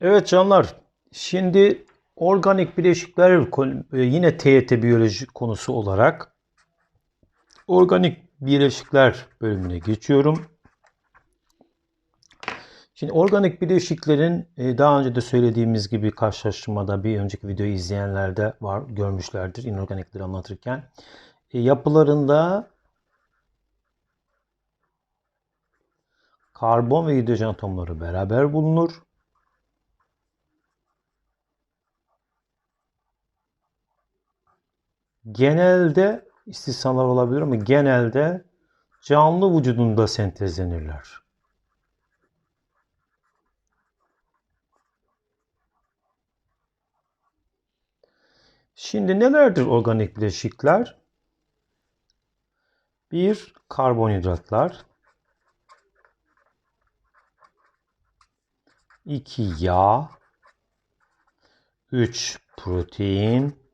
Evet canlar, şimdi organik bileşikler e, yine TYT biyoloji konusu olarak organik bileşikler bölümüne geçiyorum. Şimdi organik bileşiklerin e, daha önce de söylediğimiz gibi karşılaştırmada bir önceki videoyu izleyenler de var görmüşlerdir inorganikleri anlatırken. E, Yapılarında karbon ve hidrojen atomları beraber bulunur. Genelde istisnalar olabilir ama genelde canlı vücudunda sentezlenirler. Şimdi nelerdir organik bileşikler? Bir karbonhidratlar, iki yağ, üç protein,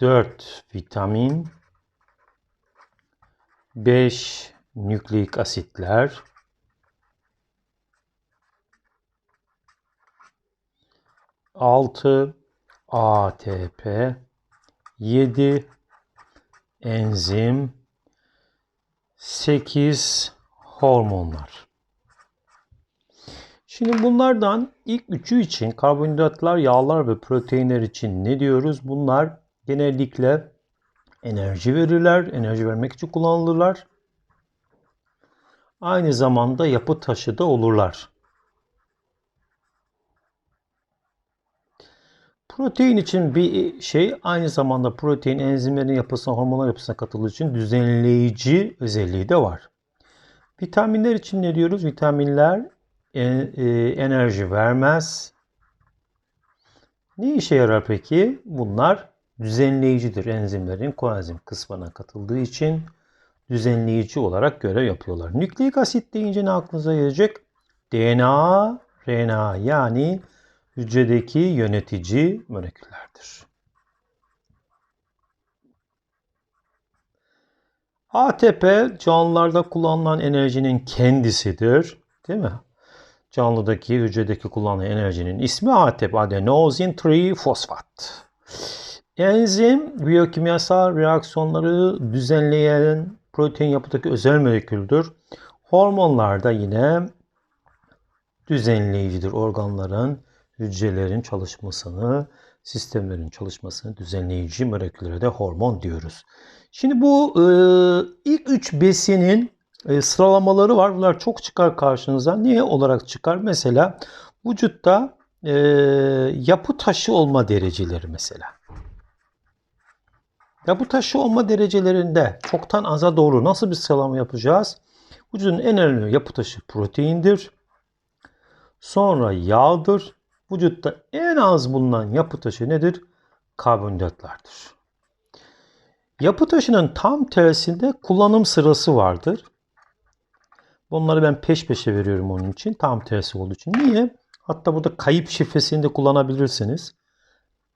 4 vitamin, 5 nükleik asitler, 6 ATP, 7 enzim, 8 hormonlar. Şimdi bunlardan ilk üçü için karbonhidratlar, yağlar ve proteinler için ne diyoruz? Bunlar genellikle enerji verirler. Enerji vermek için kullanılırlar. Aynı zamanda yapı taşı da olurlar. Protein için bir şey aynı zamanda protein enzimlerin yapısına, hormonal yapısına katıldığı için düzenleyici özelliği de var. Vitaminler için ne diyoruz? Vitaminler e, e, enerji vermez. Ne işe yarar peki? Bunlar düzenleyicidir. Enzimlerin koenzim kısmına katıldığı için düzenleyici olarak görev yapıyorlar. Nükleik asit deyince ne aklınıza gelecek? DNA, RNA yani hücredeki yönetici moleküllerdir. ATP canlılarda kullanılan enerjinin kendisidir. Değil mi? Canlıdaki, hücredeki kullanılan enerjinin ismi ATP, adenozin trifosfat. Enzim biyokimyasal reaksiyonları düzenleyen protein yapıdaki özel moleküldür. Hormonlar da yine düzenleyicidir. Organların, hücrelerin çalışmasını, sistemlerin çalışmasını düzenleyici moleküllere de hormon diyoruz. Şimdi bu e, ilk üç besinin e, sıralamaları var. Bunlar çok çıkar karşınıza. Niye olarak çıkar? Mesela vücutta e, yapı taşı olma dereceleri mesela. Yapı taşı olma derecelerinde çoktan aza doğru nasıl bir sıralama yapacağız? Vücudun en önemli yapı taşı proteindir. Sonra yağdır. Vücutta en az bulunan yapı taşı nedir? Karbonhidratlardır. Yapı taşının tam tersinde kullanım sırası vardır. Bunları ben peş peşe veriyorum onun için. Tam tersi olduğu için. Niye? Hatta burada kayıp şifresini de kullanabilirsiniz.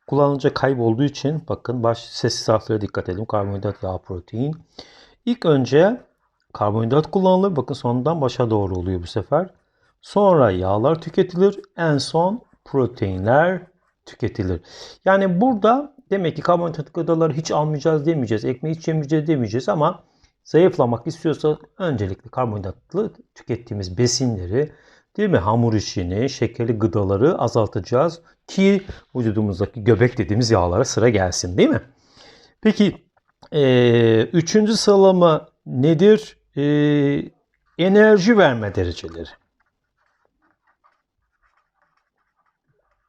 Kullanılınca kayıp olduğu için bakın baş sessiz harflere dikkat edelim. Karbonhidrat, yağ, protein. İlk önce karbonhidrat kullanılır. Bakın sonundan başa doğru oluyor bu sefer. Sonra yağlar tüketilir. En son proteinler tüketilir. Yani burada demek ki karbonhidrat gıdaları hiç almayacağız demeyeceğiz. Ekmeği hiç yemeyeceğiz demeyeceğiz ama zayıflamak istiyorsa öncelikle karbonhidratlı tükettiğimiz besinleri değil mi? Hamur işini, şekerli gıdaları azaltacağız ki vücudumuzdaki göbek dediğimiz yağlara sıra gelsin değil mi? Peki e, üçüncü sıralama nedir? E, enerji verme dereceleri.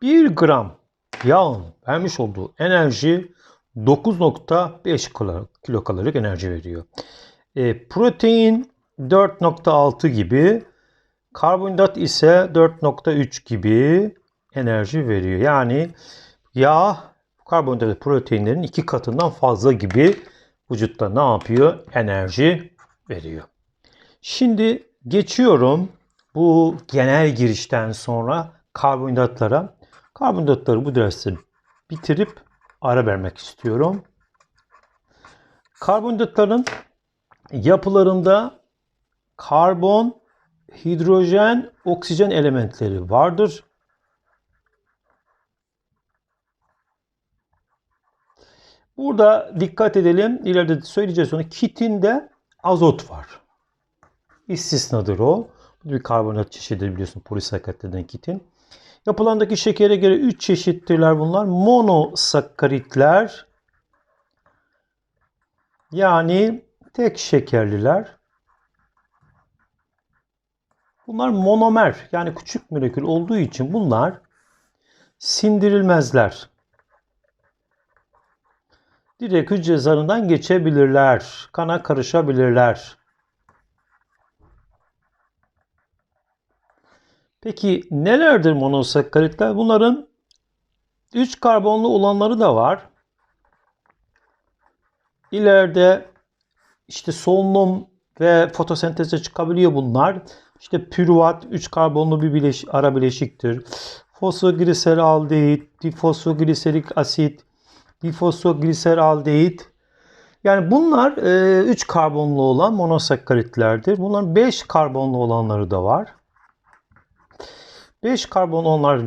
1 gram yağın vermiş olduğu enerji 9.5 kilokalorik enerji veriyor. E, protein 4.6 gibi, karbonhidrat ise 4.3 gibi enerji veriyor. Yani yağ karbonhidrat proteinlerin iki katından fazla gibi vücutta ne yapıyor? Enerji veriyor. Şimdi geçiyorum bu genel girişten sonra karbonhidratlara. Karbonhidratları bu dersi bitirip ara vermek istiyorum. Karbonhidratların yapılarında karbon, hidrojen, oksijen elementleri vardır. Burada dikkat edelim. İleride söyleyeceğiz sonra kitinde azot var. İstisnadır o. Bir karbonat çeşidi biliyorsun polisakkaritlerden kitin. Yapılandaki şekere göre 3 çeşittirler bunlar. Monosakkaritler yani tek şekerliler. Bunlar monomer yani küçük molekül olduğu için bunlar sindirilmezler. Direkt hücre zarından geçebilirler. Kana karışabilirler. Peki nelerdir monosakkaritler? Bunların 3 karbonlu olanları da var. İleride işte solunum ve fotosenteze çıkabiliyor bunlar. İşte pürüvat 3 karbonlu bir bileş, ara bileşiktir. Fosfogliseraldehit, difosfogliserik asit, difosfogliseraldehit. Yani bunlar 3 e, karbonlu olan monosakkaritlerdir. Bunların 5 karbonlu olanları da var. 5 karbon onlar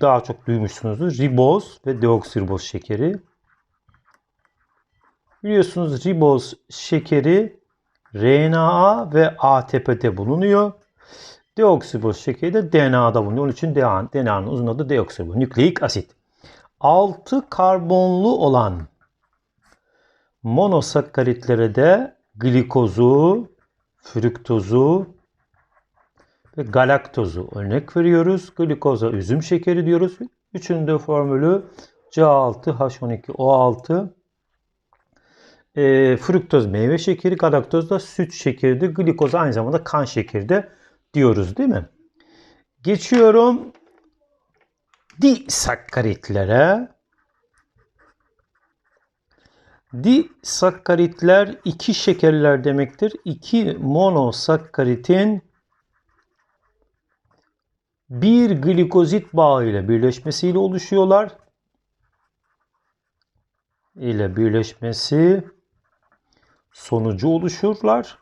daha çok duymuşsunuzdur. Riboz ve deoksiriboz şekeri. Biliyorsunuz riboz şekeri RNA ve ATP'de bulunuyor. Deoksiriboz şekeri de DNA'da bulunuyor. Onun için DNA'nın uzun adı deoksiriboz. Nükleik asit. 6 karbonlu olan monosakkaritlere de glikozu, fruktozu ve galaktozu örnek veriyoruz. Glikoza üzüm şekeri diyoruz. Üçünün de formülü C6H12O6 e, fruktoz meyve şekeri, galaktoz da süt şekeridir. Glikoz aynı zamanda kan şekeri de diyoruz değil mi? Geçiyorum disakkaritlere. Disakkaritler iki şekerler demektir. İki monosakkaritin bir glikozit bağı ile birleşmesiyle oluşuyorlar. ile birleşmesi sonucu oluşurlar.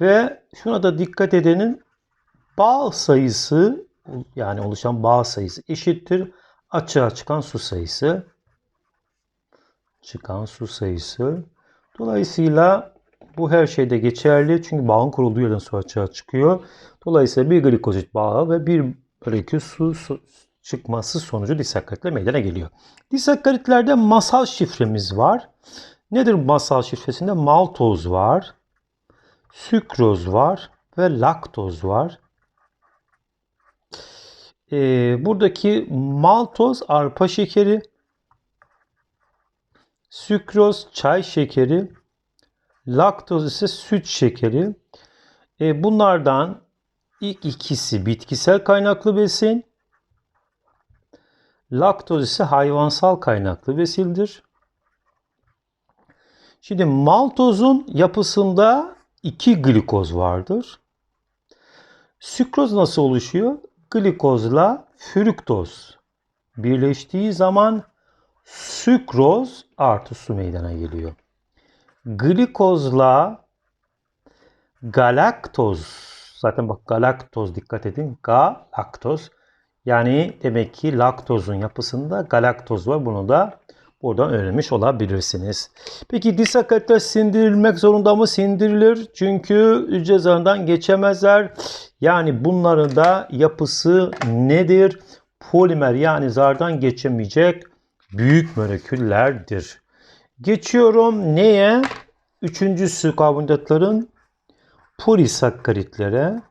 Ve şuna da dikkat edenin bağ sayısı yani oluşan bağ sayısı eşittir açığa çıkan su sayısı. Çıkan su sayısı. Dolayısıyla bu her şeyde geçerli. Çünkü bağın kurulduğu yerden su açığa çıkıyor. Dolayısıyla bir glikozit bağı ve bir molekül su, su çıkması sonucu disakkaritle meydana geliyor. Disakkaritlerde masal şifremiz var. Nedir masal şifresinde? Maltoz var, sükroz var ve laktoz var. Ee, buradaki maltoz arpa şekeri, sükroz çay şekeri, laktoz ise süt şekeri. Ee, bunlardan ilk ikisi bitkisel kaynaklı besin, laktoz ise hayvansal kaynaklı besindir. Şimdi maltozun yapısında iki glikoz vardır. Sükroz nasıl oluşuyor? Glikozla fruktoz birleştiği zaman sükroz artı su meydana geliyor. Glikozla galaktoz zaten bak galaktoz dikkat edin galaktoz yani demek ki laktozun yapısında galaktoz var. Bunu da Buradan öğrenmiş olabilirsiniz. Peki disakaritler sindirilmek zorunda mı? Sindirilir. Çünkü hücre geçemezler. Yani bunların da yapısı nedir? Polimer yani zardan geçemeyecek büyük moleküllerdir. Geçiyorum neye? Üçüncüsü karbonhidratların polisakaritlere.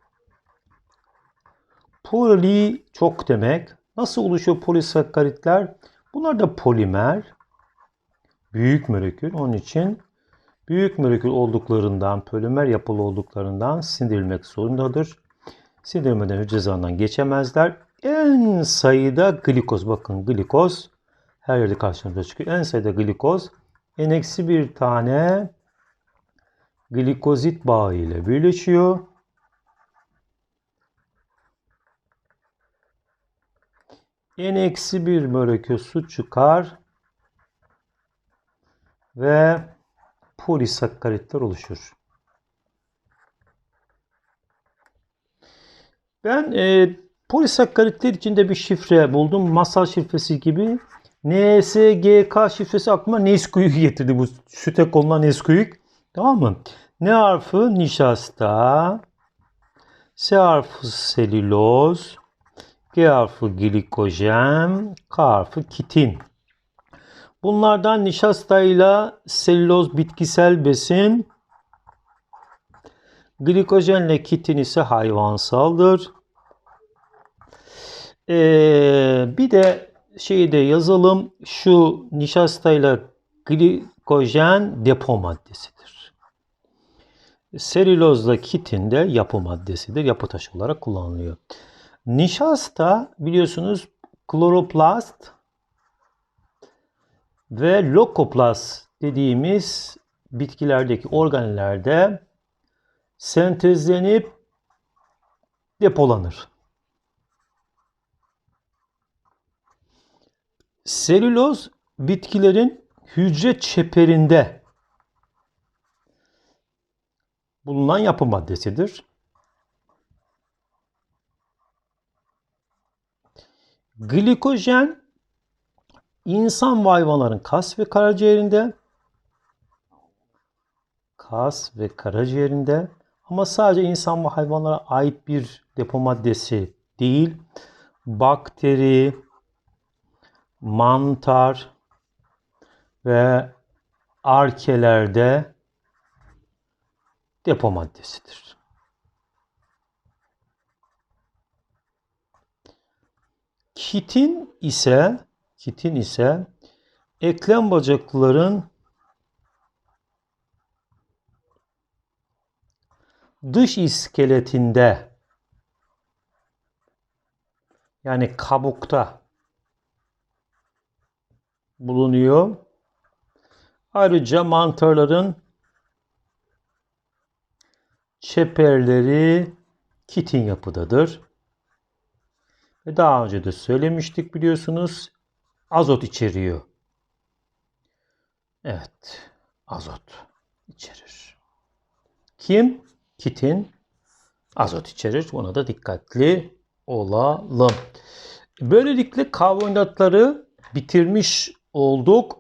Poli çok demek. Nasıl oluşuyor polisakkaritler? Bunlar da polimer büyük molekül. Onun için büyük molekül olduklarından, polimer yapılı olduklarından sindirilmek zorundadır. Sindirilmeden hücre zarından geçemezler. En sayıda glikoz, bakın glikoz her yerde karşımıza çıkıyor. En sayıda glikoz en eksi bir tane glikozit bağı ile birleşiyor. En eksi bir molekül su çıkar ve polisakkaritler oluşur. Ben e, polisakkaritler içinde bir şifre buldum. Masal şifresi gibi NSGK şifresi aklıma Nesquik getirdi bu süte konulan Nesquik. Tamam mı? Ne harfi? Nişasta. S harfi selüloz. G harfi glikojen. K harfi kitin. Bunlardan nişastayla selüloz bitkisel besin. Glikojenle kitin ise hayvansaldır. Ee, bir de şeyi de yazalım. Şu nişastayla glikojen depo maddesidir. Selülozla kitin de yapı maddesidir. Yapı taşı olarak kullanılıyor. Nişasta biliyorsunuz kloroplast ve lokoplast dediğimiz bitkilerdeki organellerde sentezlenip depolanır. Selüloz bitkilerin hücre çeperinde bulunan yapı maddesidir. Glikojen insan ve hayvanların kas ve karaciğerinde kas ve karaciğerinde ama sadece insan ve hayvanlara ait bir depo maddesi değil. Bakteri, mantar ve arkelerde depo maddesidir. Kitin ise kitin ise eklem bacakların dış iskeletinde yani kabukta bulunuyor. Ayrıca mantarların çeperleri kitin yapıdadır. Ve daha önce de söylemiştik biliyorsunuz azot içeriyor. Evet, azot içerir. Kim? Kitin azot içerir. Buna da dikkatli olalım. Böylelikle karbonhidratları bitirmiş olduk.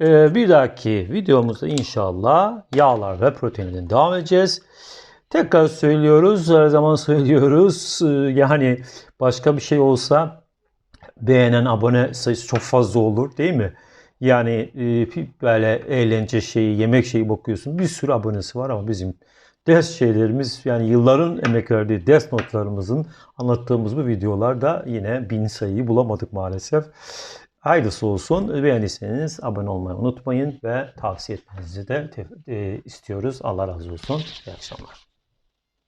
Ee, bir dahaki videomuzda inşallah yağlar ve proteinlerden devam edeceğiz. Tekrar söylüyoruz, her zaman söylüyoruz. Ee, yani başka bir şey olsa beğenen abone sayısı çok fazla olur değil mi? Yani e, böyle eğlence şeyi, yemek şeyi bakıyorsun. Bir sürü abonesi var ama bizim ders şeylerimiz yani yılların emek verdiği ders notlarımızın anlattığımız bu videolarda yine bin sayıyı bulamadık maalesef. Hayırlısı olsun. Beğendiyseniz abone olmayı unutmayın ve tavsiye etmenizi de istiyoruz. Allah razı olsun. İyi akşamlar.